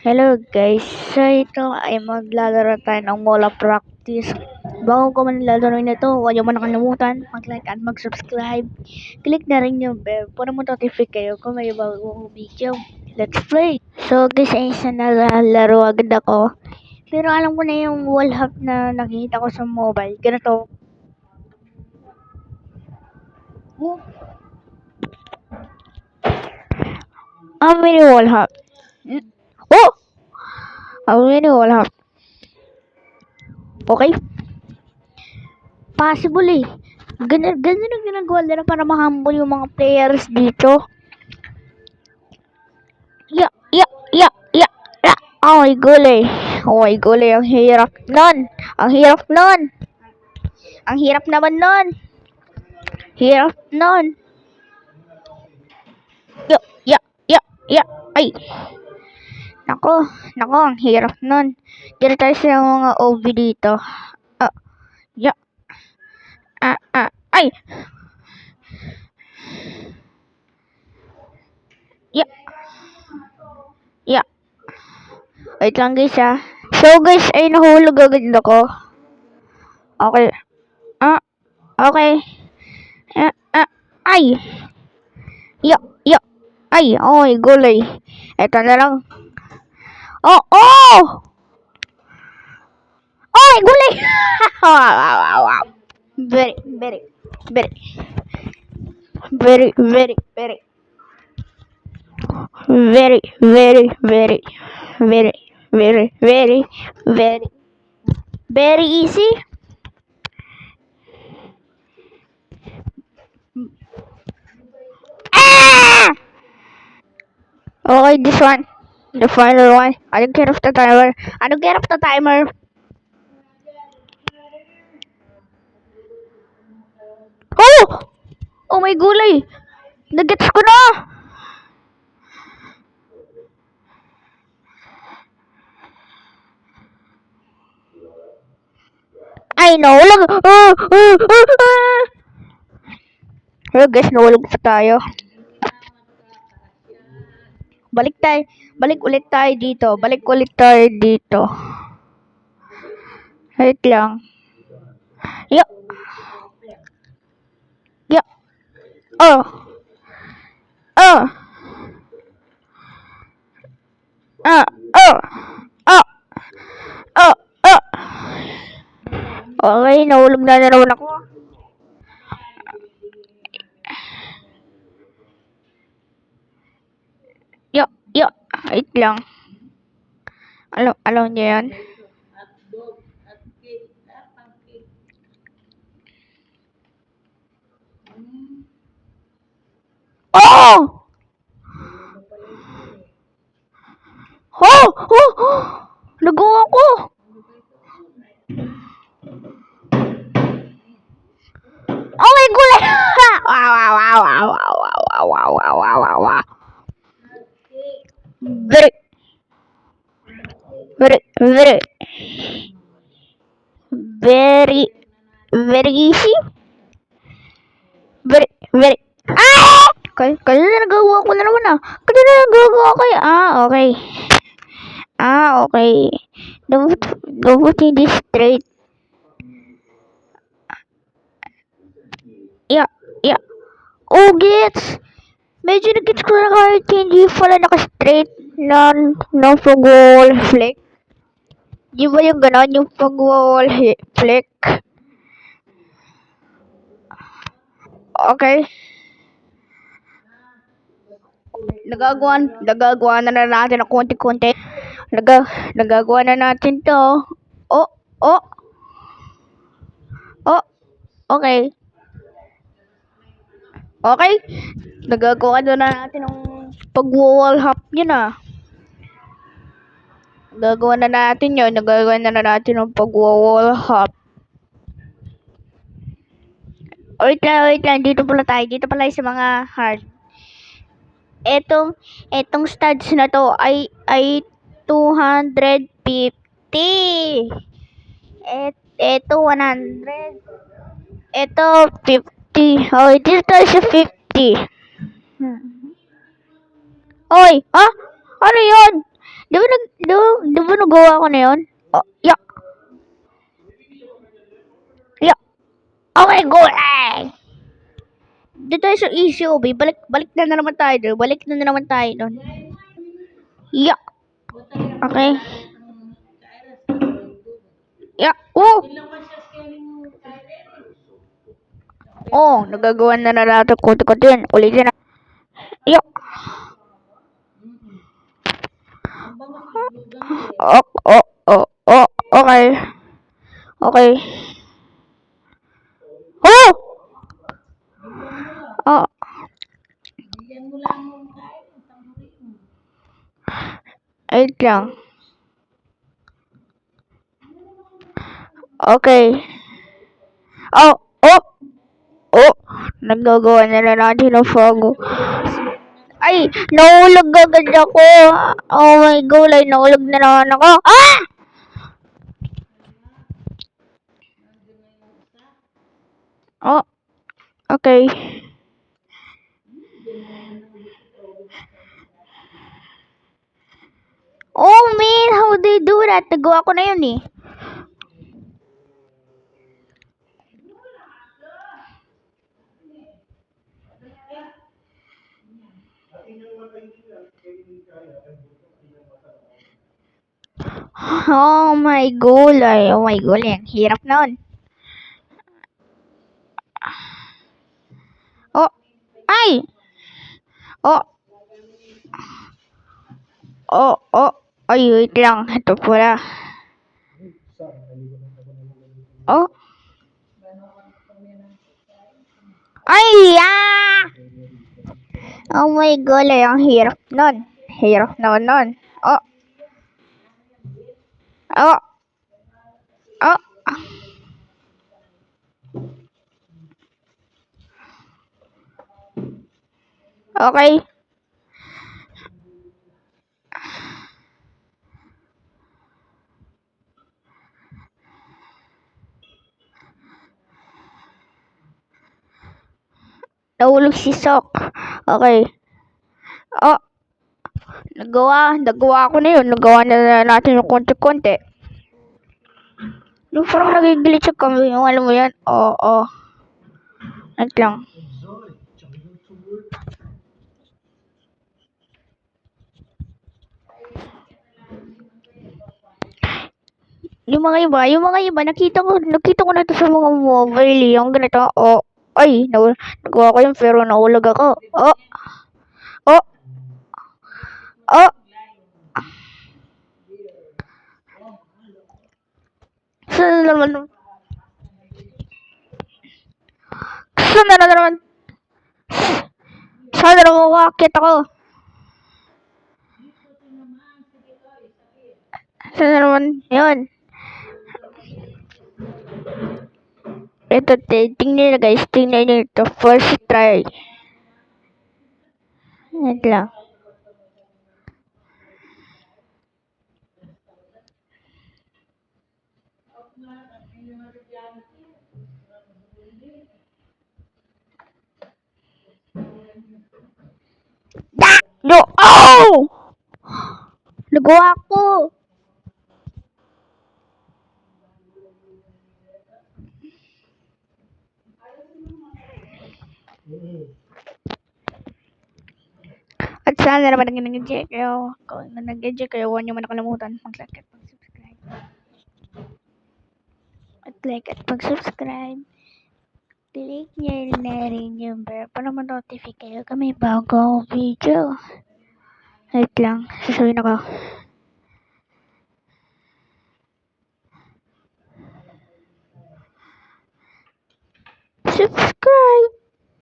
Hello guys, so ito ay maglalaro tayo ng Mola Practice. Bago ko man lalaro nito, huwag niyo mo nakalimutan mag-like at mag-subscribe. Click na rin yung bell para mo-notify kayo kung may bagong video. Let's play! So guys, ay isa nalalaro agad ako. Pero alam ko na yung wall hack na nakikita ko sa mobile. Ganito. Oh. How many wall hack? Oh! Many wall hack? Okay? Possible eh. Ganun, ganun ang ginagawa nila para mahambol yung mga players dito. Ya, ya, ya, ya, ya. Oh my gulay. Oh my gulay, ang hirap nun. Ang hirap nun. Ang hirap naman nun. Hirap nun. Ya, ya, ya, ya. Ay. Nako, nako, ang hirap nun. Dito tayo sa mga OB dito. Ah, ya. Ah, ah, ay. Ya. Ya. Wait lang guys ah. So guys, ay nahulog agad ako. Okay. Ah, okay. Ah, ah, ay. Ya, ya. Ay, oy, gulay. Ito na lang. Oh, oh! Oy, gulay! Very, very, very, very, very, very, very, very, very, very, very, very, very, very easy. Ah! Okay, this one. The final one. I don't care of the timer. I don't care of the timer. Oh! Oh my gulay! Nagets ko na! Ay, nahulog! Ah, ah, ah, ah. Hello guys, nahulog pa tayo. Balik tayo. Balik ulit tayo dito. Balik ulit tayo dito. Wait lang. Yo. Yo. Oh. Oh. Ah. Oh. Oh. Oh. Oh. Okay, nahulog na na naman ako. Yo, yo. Wait lang. Alam, alam niyo yan? Oh! Oh! Oh! oh! Nagawa ko! Oh my gulay! wow, wow, wow, wow, wow, wow, wow, wow, wow, wow, wow. Very, very, very, easy. Very, very, ah! Kaya, kaya na nagawa ko na naman ah. Kaya na nagawa ko eh. Ah, okay. Ah, okay. Dapat, dapat hindi straight. Yeah, yeah. Oh, gets! Medyo nag-gets ko na kahit hindi pala naka-straight na, na pag-wall flick. Di ba yung ganon, yung pag-wall hi- flick? Okay. Nagagawa, nagagawa na na natin ng konti-konti. Naga, nagagawa na natin to. Oh, oh. Oh, okay. Okay? Nagagawa na natin ng pag-wall hop niya na. Nagagawa na natin yun. Nagagawa na natin ng pag-wall hop. Wait lang, wait lang. Dito pala tayo. Dito pala sa mga hard. Etong, etong studs na to ay, ay 250. Et, eto 100. Eto 50. Oh, dito tayo sa 50. Hmm. Oy, ah? Ano yun? Di ba nag, di, ba- di ba nagawa ko na yun? Oh, ya. Ya. Okay, go eh! Dito tayo sa easy OB. Balik, balik na, na naman tayo doon. Balik na, na naman tayo doon. Ya. Okay. Ya. Oh! Oh, nagagawa na na natin kunti-kunti yan. Ulitin na. Ya. Oh, oh, oh, oh, okay. Okay. Oh! Oh. Wait lang. Okay. Oh, oh! Oh! Nagagawa na na natin ang fago. Ay! Nahulog agad ako! Oh my god! Ay, nahulog na naman ako! Ah! Oh. Okay. Oh man, how they do that? Nagawa ko na yun eh. Oh my gulay. Oh my gulay. Ang hirap nun. Oh. Ay! Oh. Oh, oh. Ay, wait lang. Ito pala. Oh. Ay, ah! Oh my gulay. Ang hirap nun. Hirap naman nun. Oh. Oh. Oh. Okay. Nahulog si Sok. Okay. Oh. Nagawa. Nagawa ko na yun. Nagawa na natin yung konti-konti. Yung parang nagiglitch yung kami. Yung alam mo yan. Oo. Oh, oh. Wait lang. Yung mga iba, yung mga iba, nakita ko, nakita ko na to sa mga mobile, yung ganito, oh, ay, naw, nagawa ko yun, pero nahulog ako, oh, oh, oh, saan na naman, saan na naman, saan na naman. Wakit ako, saan na naman, yun, ito, tingnan nyo guys, tingnan nyo ito, first try, wait lang! No! Oh! Nagawa ko! Mm-hmm. At sana naman ang nag-enjoy kayo. Kung na nag-enjoy kayo, huwag niyo man nakalimutan mag-like at mag-subscribe. At like at mag-subscribe. Click niyo na rin yung bell para ma-notify kayo kami bago video. Wait lang, sasabihin ako. Subscribe!